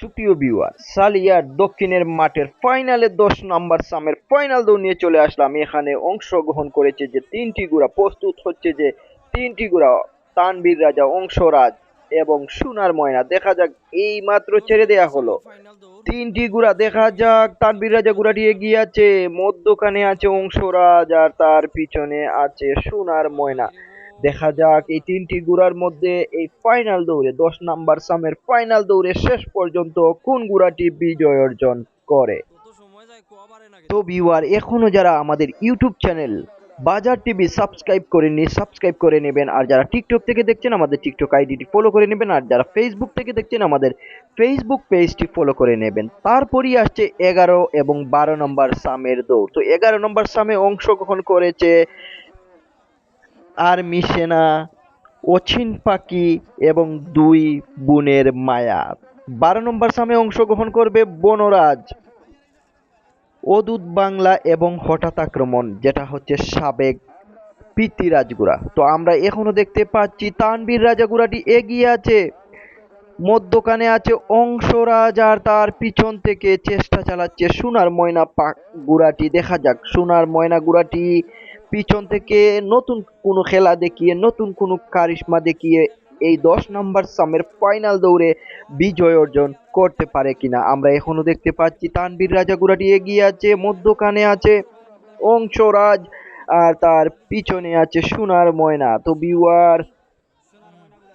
সুপ্রিয় ভিউয়ার সালিয়ার দক্ষিণের মাঠের ফাইনালে দশ নম্বর সামের ফাইনাল দৌড় নিয়ে চলে আসলাম। এখানে অংশগ্রহণ করেছে যে তিনটি গুড়া, প্রস্তুত হচ্ছে যে তিনটি গুড়া তানবীর রাজা অংশরাজ এবং সোনার ময়না। দেখা যাক, এই মাত্র ছেড়ে দেয়া হলো। তিনটি গুড়া, দেখা যাক তানবীর রাজা গুড়াটি এগিয়ে আছে, মধ্যখানে আছে অংশরাজ আর তার পিছনে আছে সোনার ময়না। দেখা যাক, এই তিনটি গুড়ার মধ্যে এই ফাইনাল দৌড়ে, দশ নাম্বার সামের ফাইনাল দৌড়ে শেষ পর্যন্ত কোন গুড়াটি বিজয় অর্জন করে? তো ভিউয়ার এখনও যারা আমাদের YouTube channel Bazar TV subscribe করেননি সাবস্ক্রাইব করে নেবেন। আর যারা টিকটক থেকে দেখছেন, আমাদের টিকটক আইডিটি ফলো করে নেবেন। আর যারা ফেসবুক থেকে দেখছেন, আমাদের ফেসবুক পেজটি ফলো করে নেবেন। তারপরই আসছে এগারো এবং বারো নম্বর সামের দৌড়। তো এগারো নম্বর সামে অংশগ্রহণ করেছে আর্মি সেনা অছিন পাখি এবং দুই বোনের মায়া। বারো নম্বর সামে অংশগ্রহণ করবে বনরাজ। অদূত বাংলা এবং হঠাৎ আক্রমণ, যেটা হচ্ছে সাবেক পিতি রাজগুড়া তো আমরা এখনও দেখতে পাচ্ছি তানবীর রাজাগুড়াটি এগিয়ে আছে। মধ্যখানে আছে অংশরাজ আর তার পিছন থেকে চেষ্টা চালাচ্ছে সোনার ময়না পাক গুড়াটি। দেখা যাক, সোনার ময়না গুড়াটি পিছন থেকে নতুন কোনো খেলা দেখিয়ে, নতুন কোনো কারিশমা দেখিয়ে এই দশ নম্বর সামের ফাইনাল দৌড়ে বিজয় অর্জন করতে পারে কিনা? আমরা এখনও দেখতে পাচ্ছি তানবীর রাজাগুড়াটি এগিয়ে আছে, মধ্যখানে আছে অংশরাজ আর তার পিছনে আছে সোনার ময়না। তো বিওয়ার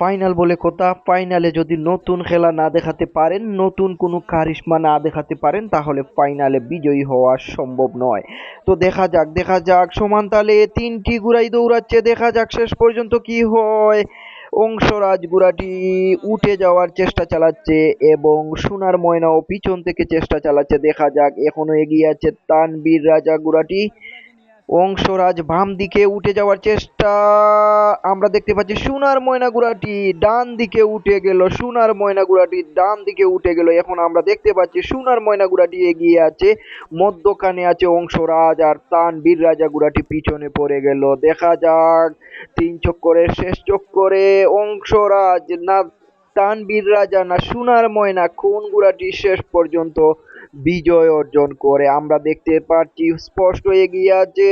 ফাইনাল বলে কথা ফাইনালে যদি নতুন খেলা না দেখাতে পারেন, নতুন কোনো কারিশমা না দেখাতে পারেন, তাহলে ফাইনালে বিজয়ী হওয়া সম্ভব নয়। তো দেখা যাক দেখা যাক, সমান তালে তিনটি গুড়াই দৌড়াচ্ছে, দেখা যাক শেষ পর্যন্ত কি হয়। অংশরাজ গুড়াটি উঠে যাওয়ার চেষ্টা চালাচ্ছে এবং সোনার ময়নাও পিছন থেকে চেষ্টা চালাচ্ছে, দেখা যাক, এখনও এগিয়ে আছে তানবীর রাজা গুড়াটি অংশরাজ বাম দিকে উঠে যাওয়ার চেষ্টা। আমরা দেখতে পাচ্ছি সোনার ময়না গুড়াটি ডান দিকে উঠে গেল, সোনার ময়না গুড়াটি ডান দিকে উঠে গেল। এখন আমরা দেখতে পাচ্ছি সোনার ময়না গুড়াটি এগিয়ে আছে, মধ্যখানে আছে অংশরাজ আর তানবীর রাজা গুড়াটি পিছনে পড়ে গেল। দেখা যাক, তিন চক্করের শেষ চক্করে অংশরাজ না তানবীর রাজা না সোনার ময়না কোন গুড়াটি শেষ পর্যন্ত বিজয় অর্জন করে? আমরা দেখতে পাচ্ছি, স্পষ্ট এগিয়ে আছে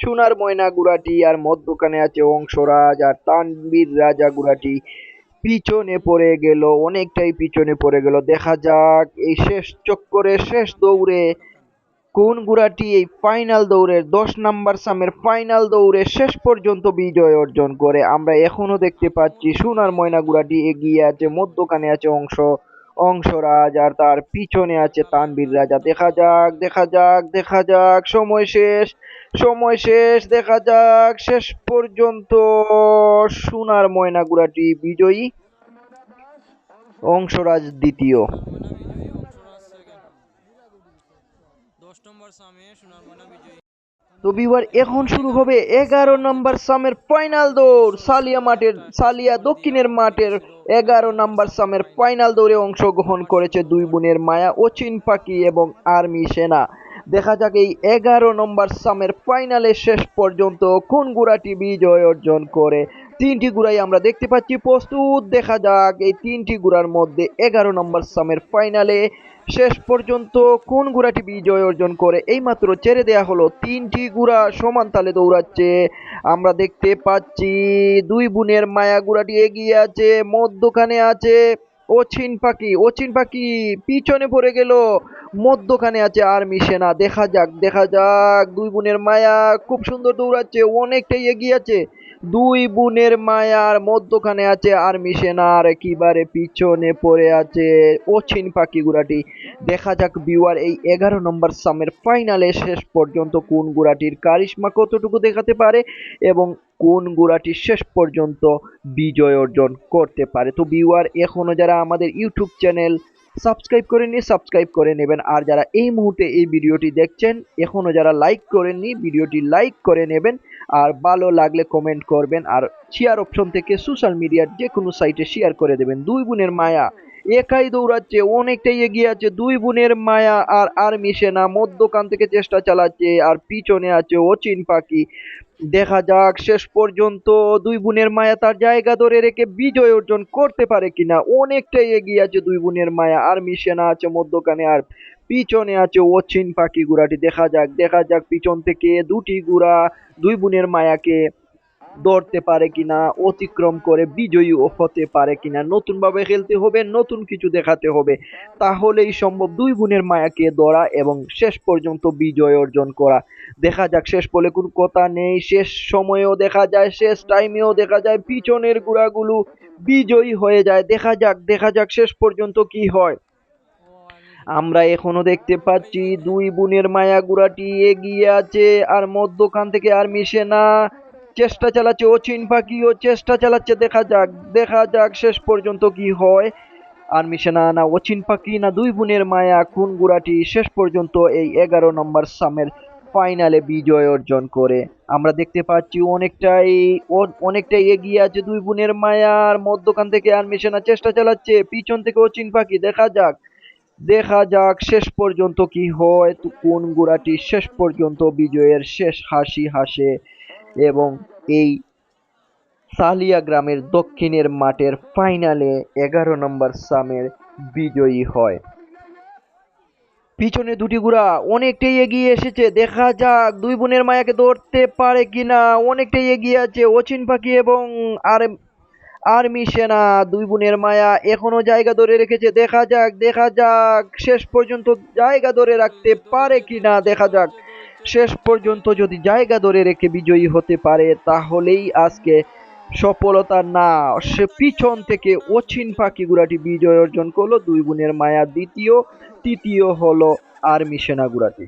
সোনার ময়না গুড়াটি আর মধ্যখানে আছে অংশরাজ আর তানবীর রাজা গুড়াটি পিছনে পড়ে গেল, অনেকটাই পিছনে পড়ে গেল। দেখা যাক, এই শেষ চক্করে শেষ দৌড়ে কোন গুড়াটি এই ফাইনাল দৌড়ের দশ নাম্বার সামের ফাইনাল দৌড়ে শেষ পর্যন্ত বিজয় অর্জন করে? আমরা এখনও দেখতে পাচ্ছি সোনার ময়না গুড়াটি এগিয়ে আছে, মধ্যখানে আছে অংশ, অংশরাজ আর তার পিছনে আছে তানবীর রাজা। দেখা যাক দেখা যাক দেখা যাক, সময় শেষ সময় শেষ, দেখা যাক, শেষ পর্যন্ত সোনার ময়না গুড়াটি বিজয়ী, অংশরাজ দ্বিতীয়। দশ নম্বর সামে সোনার ময়না বিজয়ী। তো বিবার এখন শুরু হবে এগারো নম্বর সামের ফাইনাল দৌড়। সালিয়া মাঠের, সালিয়া দক্ষিণের মাঠের এগারো নম্বর সামের ফাইনাল দৌড়ে অংশগ্রহণ করেছে দুই বোনের মায়া অচিন পাখি এবং আর্মি সেনা। দেখা যাক এই এগারো নম্বর সামের ফাইনালে শেষ পর্যন্ত কোন গুড়াটি বিজয় অর্জন করে। তিনটি গুড়াই আমরা দেখতে পাচ্ছি, প্রস্তুত। দেখা যাক এই তিনটি গুড়ার মধ্যে এগারো নম্বর সামের ফাইনালে শেষ পর্যন্ত কোন গুড়াটি বিজয় অর্জন করে। এইমাত্র ছেড়ে দেয়া হলো তিনটি গুড়া, সমান তালে দৌড়াচ্ছে। আমরা দেখতে পাচ্ছি দুই বোনের মায়া গুড়াটি এগিয়ে আছে, মধ্যখানে আছে। অচিন পাখি অচিন পাখি পিছনে পড়ে গেল। মধ্যখানে আছে আর্মি সেনা দেখা যাক দেখা যাক। দুই বোনের মায়া খুব সুন্দর দৌড়াচ্ছে, অনেকটাই এগিয়ে আছে। দুই বোনের মায়ার মধ্যখানে আছে আর্মি সেনার একেবারে পিছনে পড়ে আছে অচিন পাখি গুড়াটি। দেখা যাক বিওয়ার এই এগারো নম্বর সামের ফাইনালে শেষ পর্যন্ত কোন গুড়াটির কারিশ্মা কতটুকু দেখাতে পারে এবং কোন গুড়াটি শেষ পর্যন্ত বিজয় অর্জন করতে পারে। তো বিওয়ার এখনও যারা আমাদের ইউটিউব চ্যানেল সাবস্ক্রাইব করেননি, সাবস্ক্রাইব করে নেবেন। আর যারা এই মুহূর্তে এই ভিডিওটি দেখছেন এখনও যারা লাইক করেননি, ভিডিওটি লাইক করে নেবেন। আর ভালো লাগলে কমেন্ট করবেন। আর শেয়ার অপশন থেকে সোশ্যাল মিডিয়ার যে কোনো সাইটে শেয়ার করে দেবেন। দুই বোনের মায়া। একাই দৌড়াচ্ছে, অনেকটাই এগিয়ে আছে, দুই বোনের মায়া আর আর্মি সেনা মধ্যখান থেকে চেষ্টা চালাচ্ছে আর পিছনে আছে অচিন পাখি। দেখা যাক শেষ পর্যন্ত দুই বোনের মায়া তার জায়গা ধরে রেখে বিজয় অর্জন করতে পারে কিনা। অনেকটাই এগিয়ে আছে দুই বোনের মায়া আর মিশে না আছে মধ্যখানে আর পিছনে আছে অচিন পাখি গুড়াটি। দেখা যাক দেখা যাক পিছন থেকে দুটি গুড়া দুই বোনের মায়াকে ধরতে পারে কিনা, অতিক্রম করে বিজয়ী হতে পারে কিনা নতুন ভাবে খেলতে হবে, নতুন কিছু দেখাতে হবে, তাহলেই সম্ভব। দুই বোনের মায়াকে ধরা এবং শেষ পর্যন্ত বিজয় অর্জন করা। দেখা যাক, শেষ বলে কোনো কথা নেই, শেষ সময়েও দেখা যায়, শেষ টাইমেও দেখা যায়, পিছনের গুড়াগুলো বিজয়ী হয়ে যায়। দেখা যাক দেখা যাক শেষ পর্যন্ত কি হয়। আমরা এখনও দেখতে পাচ্ছি, দুই বোনের মায়া গুড়াটি এগিয়ে আছে, আর মধ্যখান থেকে আর মিশে না। চেষ্টা চালাচ্ছে, ও অচিন পাখিও চেষ্টা চালাচ্ছে। দেখা যাক দেখা যাক শেষ পর্যন্ত কি হয়। আর মিশে না না অচিন পাখি না দুই বোনের মায়া, খুন গুড়াটি শেষ পর্যন্ত এই এগারো নম্বর সামের ফাইনালে বিজয় অর্জন করে। আমরা দেখতে পাচ্ছি অনেকটাই অনেকটাই এগিয়ে আছে দুই বোনের মায়ার মধ্যখান থেকে আর মিশে না চেষ্টা চালাচ্ছে, পিছন থেকে অচিন পাখি দেখা যাক দেখা যাক শেষ পর্যন্ত কি হয়। কোন গুড়াটি শেষ পর্যন্ত বিজয়ের শেষ হাসি হাসে। এবং এই সালিয়া গ্রামের দক্ষিণের মাঠের ফাইনালে এগারো নম্বর সামের বিজয়ী হয়। পিছনে দুটি গুড়া অনেকটাই এগিয়ে এসেছে, দেখা যাক দুই বোনের মায়াকে ধরতে পারে কিনা। অনেকটাই এগিয়ে আছে অচিন পাখি এবং আর আর্মি সেনা। দুই বোনের মায়া এখনও জায়গা ধরে রেখেছে, দেখা যাক দেখা যাক শেষ পর্যন্ত জায়গা ধরে রাখতে পারে কিনা, দেখা যাক। শেষ পর্যন্ত যদি জায়গা ধরে রেখে বিজয়ী হতে পারে, তাহলেই আজকে সফলতা না। সে পিছন থেকে অচিন পাখি গুড়াটি বিজয় অর্জন করল, দুই বোনের মায়া দ্বিতীয়, তৃতীয় হলো আর্মি সেনা গুড়াটি।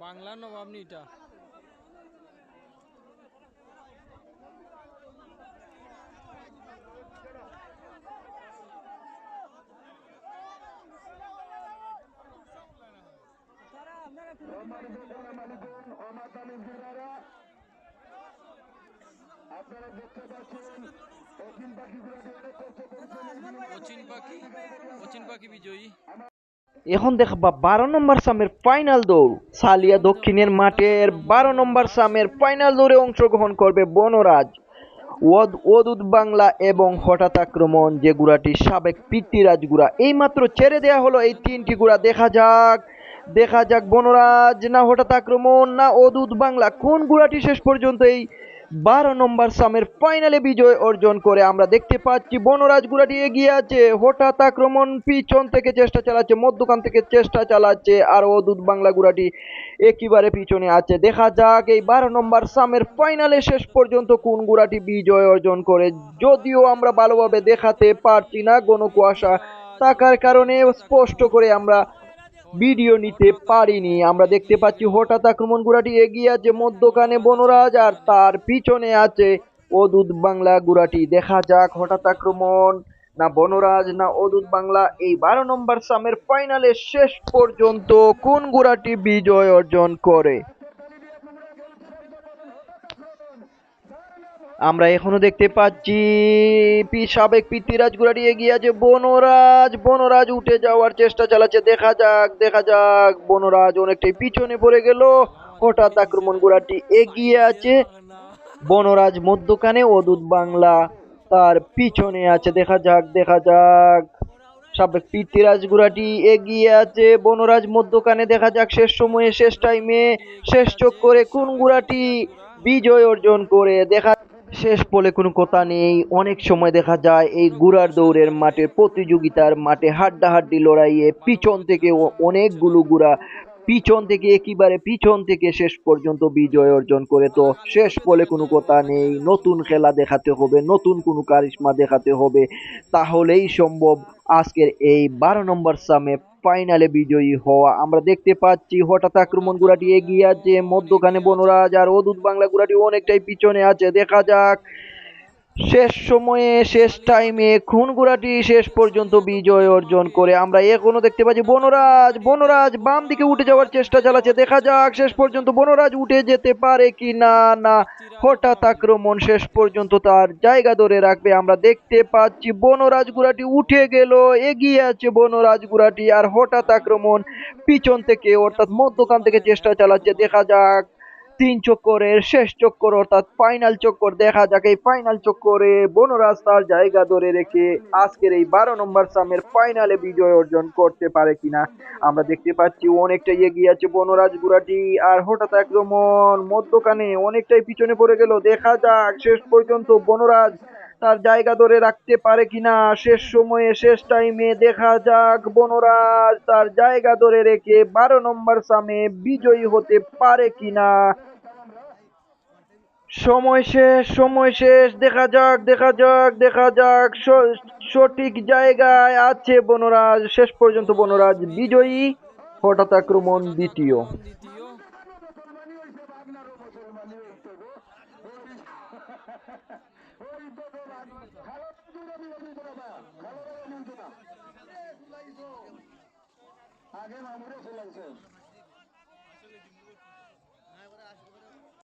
বাংলার নবাব নিটা। এখন দেখবা বারো নম্বর সামের ফাইনাল দৌড়। সালিয়া দক্ষিণের মাঠের বারো নম্বর সামের ফাইনাল দৌড়ে অংশগ্রহণ করবে বনরাজ। ওদ ওদুদ বাংলা এবং হঠাৎ আক্রমণ যে গুড়াটি সাবেক পিতৃরাজ গুড়া এইমাত্র ছেড়ে দেয়া হলো এই তিনটি গুড়া। দেখা যাক দেখা যাক বনরাজ, না হঠাৎ আক্রমণ, না অদূত বাংলা। কোন গুড়াটি শেষ পর্যন্ত এই বারো নম্বর সামের ফাইনালে বিজয় অর্জন করে? আমরা দেখতে পাচ্ছি বনরাজ গুড়াটি এগিয়ে আছে। হঠাৎ আক্রমণ, পিছন থেকে চেষ্টা চালাচ্ছে, মধ্যখান থেকে চেষ্টা চালাচ্ছে, আর অদূত বাংলা গুড়াটি একেবারে পিছনে আছে। দেখা যাক এই বারো নম্বর সামের ফাইনালে শেষ পর্যন্ত কোন গুড়াটি বিজয় অর্জন করে। যদিও আমরা ভালোভাবে দেখাতে পারছি না, গণ কুয়াশা থাকার কারণে স্পষ্ট করে আমরা ভিডিও নিতে পারিনি। আমরা দেখতে পাচ্ছি হঠাৎ আক্রমণ, গুড়াটি এগিয়ে আছে মধ্যখানে বনরাজ আর তার পিছনে আছে অদূত বাংলা। গুড়াটি দেখা যাক হঠাৎ আক্রমণ। না বনরাজ, না অদূত বাংলা। এই বারো নম্বর সামের ফাইনালে শেষ পর্যন্ত কোন গুড়াটি বিজয় অর্জন করে? আমরা এখনও দেখতে পাচ্ছি, পি সাবেক পিতৃরাজ গুড়াটি এগিয়ে আছে, বনরাজ বনরাজ উঠে যাওয়ার চেষ্টা চালাচ্ছে, দেখা যাক দেখা যাক, বনরাজ অনেকটাই পিছনে পড়ে গেল, হঠাৎ আক্রমণ গুড়াটি এগিয়ে আছে, বনরাজ মধ্যখানে অদূত বাংলা তার পিছনে আছে, দেখা যাক দেখা যাক, সাবেক পিতৃরাজ গুড়াটি এগিয়ে আছে, বনরাজ মধ্যখানে, দেখা যাক, শেষ সময়ে, শেষ টাইমে শেষ চোখ করে কোন গুড়াটি বিজয় অর্জন করে, দেখা শেষ বলে কোনো কথা নেই। অনেক সময় দেখা যায় এই গুড়ার দৌড়ের মাঠে প্রতিযোগিতার মাঠে হাড্ডাহাড্ডি লড়াইয়ে পিছন থেকে অনেকগুলো গুড়া পিছন থেকে একেবারে পিছন থেকে শেষ পর্যন্ত বিজয় অর্জন করে তো শেষ বলে কোনো কথা নেই। নতুন খেলা দেখাতে হবে, নতুন কোনো কারিশমা দেখাতে হবে। তাহলেই সম্ভব আজকের এই বারো নম্বর সামে ফাইনালে বিজয়ী হওয়া। আমরা দেখতে পাচ্ছি হঠাৎ আক্রমণ গুড়াটি এগিয়ে আছে মধ্যখানে বনরাজ আর অদূত বাংলা গুড়াটি অনেকটাই পিছনে আছে। দেখা যাক শেষ সময়ে, শেষ টাইমে খুনগুড়াটি শেষ পর্যন্ত বিজয় অর্জন করে আমরা এখনও দেখতে পাচ্ছি বনরাজ বনরাজ বাম দিকে উঠে যাওয়ার চেষ্টা চালাচ্ছে। দেখা যাক শেষ পর্যন্ত বনরাজ উঠে যেতে পারে কি না না হঠাৎ আক্রমণ শেষ পর্যন্ত তার জায়গা ধরে রাখবে। আমরা দেখতে পাচ্ছি বনরাজ গুড়াটি উঠে গেল, এগিয়ে আছে বনরাজ গুড়াটি আর হঠাৎ আক্রমণ পিছন থেকে অর্থাৎ মধ্যখান থেকে চেষ্টা চালাচ্ছে। দেখা যাক তিন চক্করের শেষ চক্কর, অর্থাৎ ফাইনাল চক্কর। দেখা যাক এই ফাইনাল চক্করে বনরাজ তার জায়গা ধরে রেখে আজকের এই বারো নম্বর সামের ফাইনালে বিজয় অর্জন করতে পারে কিনা। আমরা দেখতে পাচ্ছি অনেকটাই এগিয়ে আছে বনরাজ গুড়াটি আর হঠাৎ আক্রমণ মধ্যখানে অনেকটাই পিছনে পড়ে গেল। দেখা যাক শেষ পর্যন্ত বনরাজ তার জায়গা ধরে রাখতে পারে কিনা। শেষ সময়ে, শেষ টাইমে দেখা যাক বনরাজ তার জায়গা ধরে রেখে বারো নম্বর সামে বিজয়ী হতে পারে কিনা। সময় শেষ সময় শেষ। দেখা যাক দেখা যাক দেখা যাক। সঠিক জায়গায় আছে বনরাজ। শেষ পর্যন্ত বনরাজ বিজয়ী। হঠাৎ আক্রমণ দ্বিতীয়। আগে